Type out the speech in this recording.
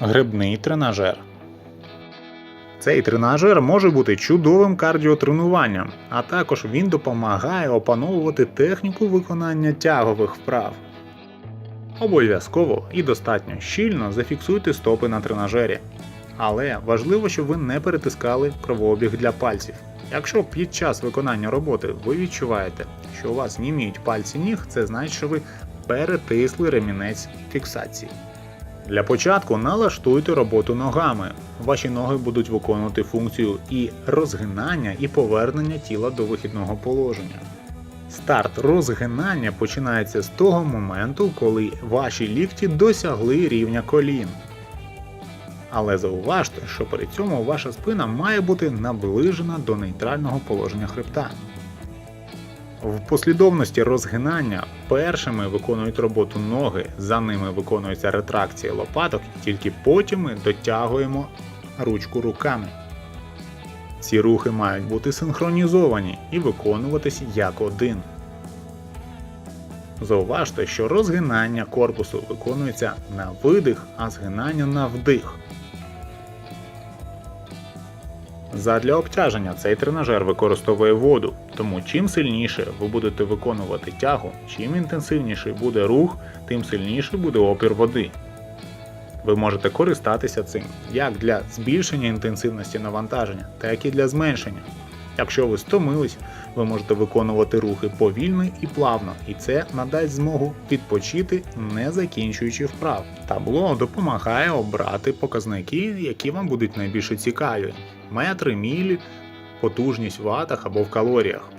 Грибний тренажер. Цей тренажер може бути чудовим кардіотренуванням, а також він допомагає опановувати техніку виконання тягових вправ. Обов'язково і достатньо щільно зафіксуйте стопи на тренажері. Але важливо, щоб ви не перетискали кровообіг для пальців. Якщо під час виконання роботи ви відчуваєте, що у вас німіють пальці ніг, це значить, що ви перетисли ремінець фіксації. Для початку налаштуйте роботу ногами. Ваші ноги будуть виконувати функцію і розгинання, і повернення тіла до вихідного положення. Старт розгинання починається з того моменту, коли ваші лікті досягли рівня колін. Але зауважте, що при цьому ваша спина має бути наближена до нейтрального положення хребта. В послідовності розгинання першими виконують роботу ноги, за ними виконується ретракція лопаток, і тільки потім ми дотягуємо ручку руками. Ці рухи мають бути синхронізовані і виконуватись як один. Зауважте, що розгинання корпусу виконується на видих, а згинання на вдих. Задля обтяження цей тренажер використовує воду, тому чим сильніше ви будете виконувати тягу, чим інтенсивніший буде рух, тим сильніше буде опір води. Ви можете користатися цим як для збільшення інтенсивності навантаження, так і для зменшення. Якщо ви стомились, ви можете виконувати рухи повільно і плавно, і це надасть змогу відпочити, не закінчуючи вправ. Табло допомагає обрати показники, які вам будуть найбільше цікаві: метри, мілі, потужність в ватах або в калоріях.